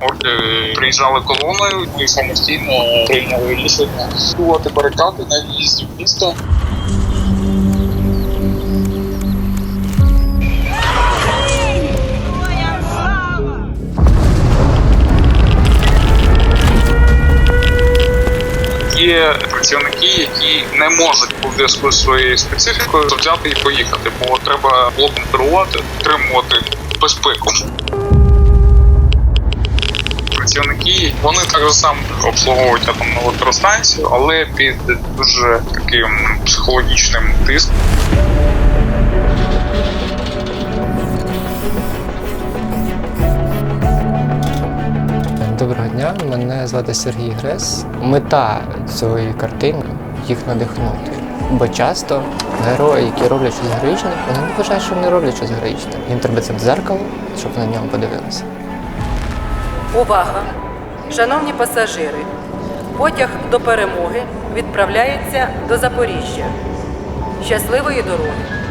Орки приїжджали колоною і самостійно прийняли рішення стувати барикади на в'їзді в місто. Є працівники, які не можуть у зв'язку з своєю специфікою взяти і поїхати, бо треба блоком керувати, підтримувати безпеку. Працівники вони так само обслуговують атомну електростанцію, але під дуже таким психологічним тиском. Доброго дня, мене звати Сергій Грес. Мета цієї картини їх надихнути. Бо часто герої, які роблять щось героїчне, вони не вважають, що вони роблять щось героїчне. Їм треба це дзеркало, щоб на нього подивилися. Увага! Шановні пасажири, потяг до перемоги відправляється до Запоріжжя. Щасливої дороги!